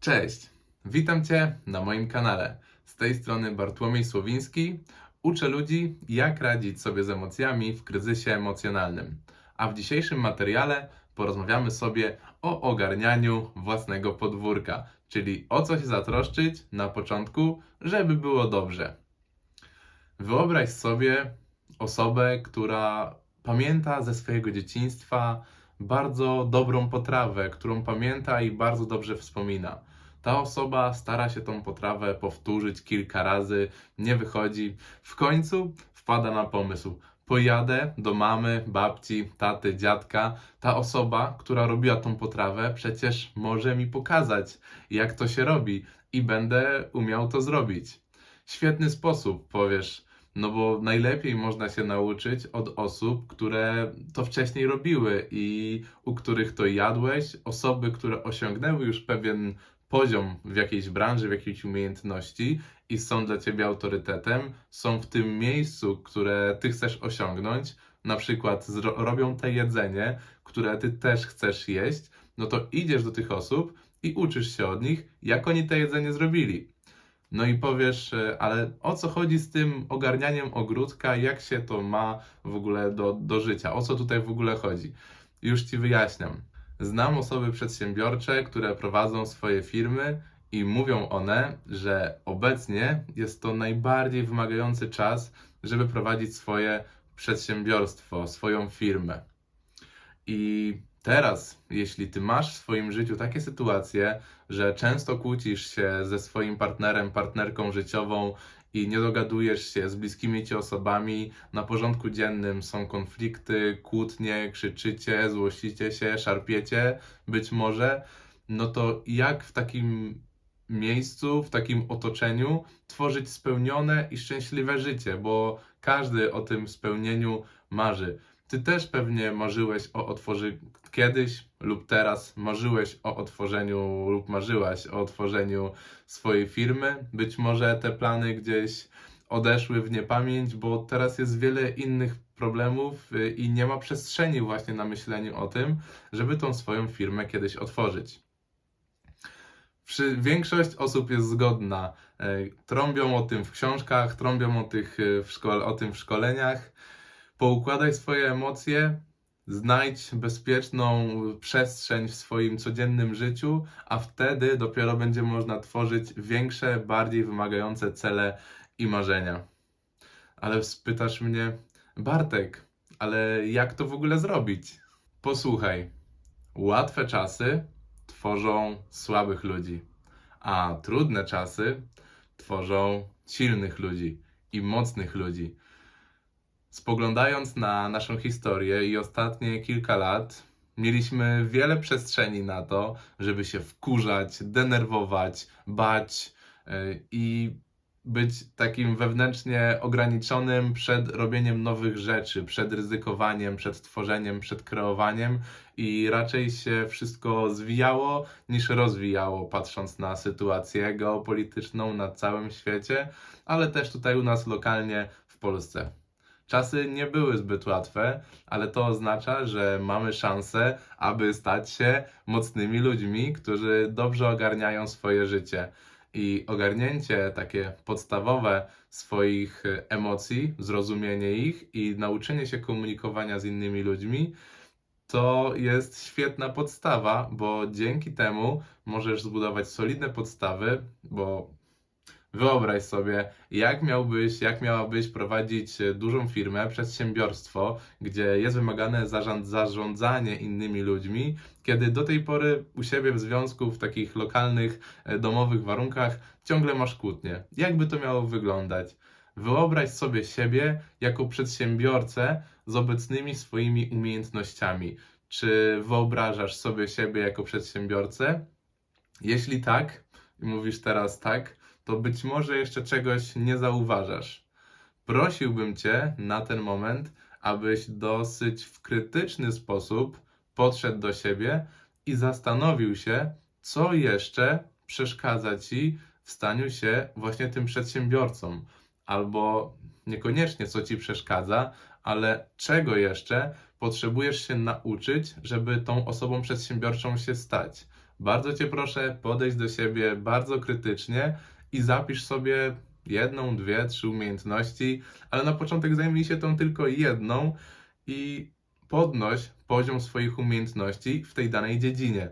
Cześć, witam Cię na moim kanale. Z tej strony Bartłomiej Słowiński. Uczę ludzi, jak radzić sobie z emocjami w kryzysie emocjonalnym. A w dzisiejszym materiale porozmawiamy sobie o ogarnianiu własnego podwórka, czyli o co się zatroszczyć na początku, żeby było dobrze. Wyobraź sobie osobę, która pamięta ze swojego dzieciństwa bardzo dobrą potrawę, którą pamięta i bardzo dobrze wspomina. Ta osoba stara się tą potrawę powtórzyć kilka razy, nie wychodzi. W końcu wpada na pomysł: pojadę do mamy, babci, taty, dziadka. Ta osoba, która robiła tą potrawę, przecież może mi pokazać, jak to się robi, i będę umiał to zrobić. Świetny sposób, powiesz. No bo najlepiej można się nauczyć od osób, które to wcześniej robiły i u których to jadłeś, osoby, które osiągnęły już pewien poziom w jakiejś branży, w jakiejś umiejętności i są dla ciebie autorytetem, są w tym miejscu, które ty chcesz osiągnąć, na przykład robią te jedzenie, które ty też chcesz jeść, no to idziesz do tych osób i uczysz się od nich, jak oni te jedzenie zrobili. No i powiesz, e, ale o co chodzi z tym ogarnianiem ogródka, jak się to ma w ogóle do, do życia, o co tutaj w ogóle chodzi? Już ci wyjaśniam. Znam osoby przedsiębiorcze, które prowadzą swoje firmy i mówią one, że obecnie jest to najbardziej wymagający czas, żeby prowadzić swoje przedsiębiorstwo, swoją firmę. I teraz, jeśli ty masz w swoim życiu takie sytuacje, że często kłócisz się ze swoim partnerem, partnerką życiową i nie dogadujesz się z bliskimi ci osobami, na porządku dziennym są konflikty, kłótnie, krzyczycie, złościcie się, szarpiecie, być może, no to jak w takim miejscu, w takim otoczeniu tworzyć spełnione i szczęśliwe życie, bo każdy o tym spełnieniu marzy. Ty też pewnie marzyłeś o otworzeniu kiedyś lub teraz marzyłeś o otworzeniu lub marzyłaś o otworzeniu swojej firmy. Być może te plany gdzieś odeszły w niepamięć, bo teraz jest wiele innych problemów y, i nie ma przestrzeni właśnie na myśleniu o tym, żeby tą swoją firmę kiedyś otworzyć. Większość osób jest zgodna. E, Trąbią o tym w książkach, trąbią o, tych, e, w o tym w szkoleniach. Poukładaj swoje emocje, znajdź bezpieczną przestrzeń w swoim codziennym życiu, a wtedy dopiero będzie można tworzyć większe, bardziej wymagające cele i marzenia. Ale spytasz mnie, Bartek, ale jak to w ogóle zrobić? Posłuchaj, łatwe czasy tworzą słabych ludzi, a trudne czasy tworzą silnych ludzi i mocnych ludzi. Spoglądając na naszą historię i ostatnie kilka lat, mieliśmy wiele przestrzeni na to, żeby się wkurzać, denerwować, bać yy, i być takim wewnętrznie ograniczonym przed robieniem nowych rzeczy, przed ryzykowaniem, przed tworzeniem, przed kreowaniem i raczej się wszystko zwijało niż rozwijało, patrząc na sytuację geopolityczną na całym świecie, ale też tutaj u nas lokalnie w Polsce. Czasy nie były zbyt łatwe, ale to oznacza, że mamy szansę, aby stać się mocnymi ludźmi, którzy dobrze ogarniają swoje życie. I ogarnięcie takie podstawowe swoich emocji, zrozumienie ich i nauczenie się komunikowania z innymi ludźmi to jest świetna podstawa, bo dzięki temu możesz zbudować solidne podstawy, bo Wyobraź sobie, jak miałbyś, jak miałabyś prowadzić e, dużą firmę, przedsiębiorstwo, gdzie jest wymagane zarząd, zarządzanie innymi ludźmi, kiedy do tej pory u siebie w związku, w takich lokalnych, e, domowych warunkach ciągle masz kłótnie. Jakby to miało wyglądać? Wyobraź sobie siebie jako przedsiębiorcę z obecnymi swoimi umiejętnościami. Czy wyobrażasz sobie siebie jako przedsiębiorcę? Jeśli tak, i mówisz teraz tak, to być może jeszcze czegoś nie zauważasz. Prosiłbym Cię na ten moment, abyś dosyć w krytyczny sposób podszedł do siebie i zastanowił się, co jeszcze przeszkadza Ci w staniu się właśnie tym przedsiębiorcą, albo niekoniecznie co Ci przeszkadza, ale czego jeszcze potrzebujesz się nauczyć, żeby tą osobą przedsiębiorczą się stać. bardzo Cię proszę, podejść do siebie bardzo krytycznie i zapisz sobie jedną, dwie, trzy umiejętności, ale na początek zajmij się tą tylko jedną i podnoś poziom swoich umiejętności w tej danej dziedzinie.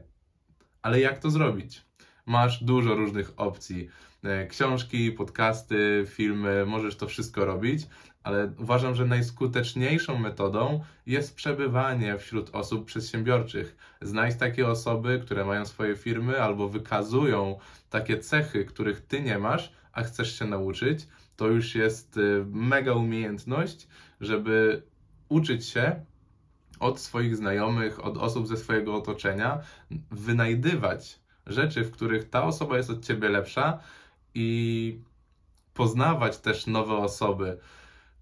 Ale jak to zrobić? Masz dużo różnych opcji. E, Książki, podcasty, filmy, możesz to wszystko robić, ale uważam, że najskuteczniejszą metodą jest przebywanie wśród osób przedsiębiorczych. Znajdź takie osoby, które mają swoje firmy albo wykazują takie cechy, których ty nie masz, a chcesz się nauczyć. To już jest y, mega umiejętność, żeby uczyć się od swoich znajomych, od osób ze swojego otoczenia, wynajdywać rzeczy, w których ta osoba jest od ciebie lepsza i poznawać też nowe osoby.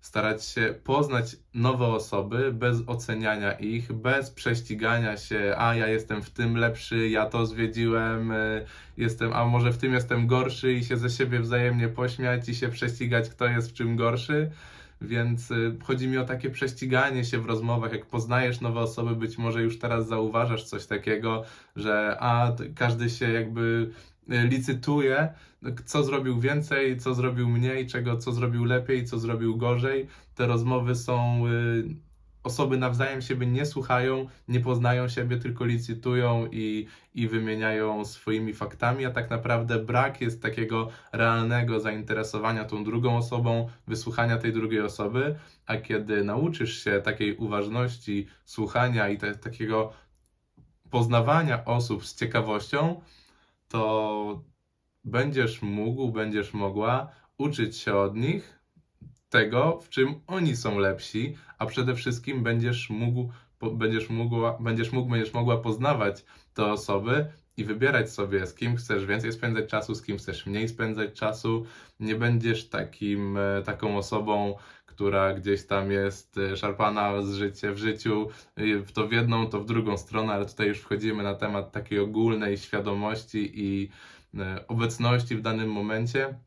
Starać się poznać nowe osoby bez oceniania ich, bez prześcigania się, a ja jestem w tym lepszy, ja to zwiedziłem, y, jestem, a może w tym jestem gorszy i się ze siebie wzajemnie pośmiać i się prześcigać, kto jest w czym gorszy. Więc y, chodzi mi o takie prześciganie się w rozmowach. Jak poznajesz nowe osoby, być może już teraz zauważasz coś takiego, że a każdy się jakby licytuje, co zrobił więcej, co zrobił mniej, czego, co zrobił lepiej, co zrobił gorzej. Te rozmowy są. y, Osoby nawzajem siebie nie słuchają, nie poznają siebie, tylko licytują i, i wymieniają swoimi faktami, a tak naprawdę brak jest takiego realnego zainteresowania tą drugą osobą, wysłuchania tej drugiej osoby, a kiedy nauczysz się takiej uważności, słuchania i te, takiego poznawania osób z ciekawością, to będziesz mógł, będziesz mogła uczyć się od nich tego, w czym oni są lepsi, a przede wszystkim będziesz mógł, będziesz mogła, będziesz mógł, będziesz mogła poznawać te osoby i wybierać sobie, z kim chcesz więcej spędzać czasu, z kim chcesz mniej spędzać czasu. Nie będziesz takim, e, taką osobą, która gdzieś tam jest e, szarpana z życia w życiu, e, to w jedną, to w drugą stronę, ale tutaj już wchodzimy na temat takiej ogólnej świadomości i e, obecności w danym momencie.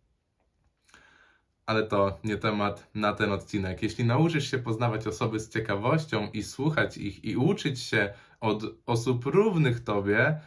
Ale to nie temat na ten odcinek. Jeśli nauczysz się poznawać osoby z ciekawością i słuchać ich i uczyć się od osób równych tobie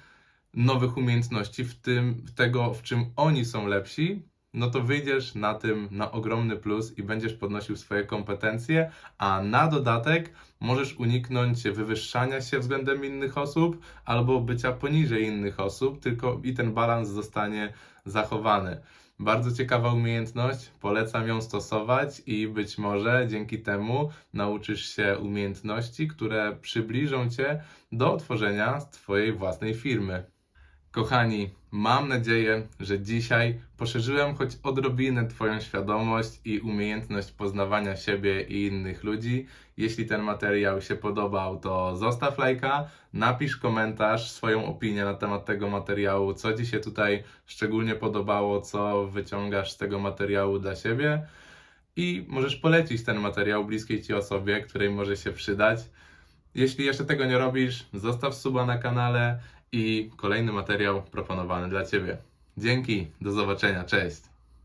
nowych umiejętności w tym, w tego, w czym oni są lepsi, no to wyjdziesz na tym na ogromny plus i będziesz podnosił swoje kompetencje, a na dodatek możesz uniknąć wywyższania się względem innych osób albo bycia poniżej innych osób, tylko i ten balans zostanie zachowany. Bardzo ciekawa umiejętność, polecam ją stosować i być może dzięki temu nauczysz się umiejętności, które przybliżą Cię do otworzenia Twojej własnej firmy. Kochani, mam nadzieję, że dzisiaj poszerzyłem choć odrobinę Twoją świadomość i umiejętność poznawania siebie i innych ludzi. Jeśli ten materiał się podobał, to zostaw lajka, napisz komentarz, swoją opinię na temat tego materiału, co Ci się tutaj szczególnie podobało, co wyciągasz z tego materiału dla siebie. I możesz polecić ten materiał bliskiej Ci osobie, której może się przydać. Jeśli jeszcze tego nie robisz, zostaw suba na kanale i kolejny materiał proponowany dla Ciebie. Dzięki, do zobaczenia, cześć!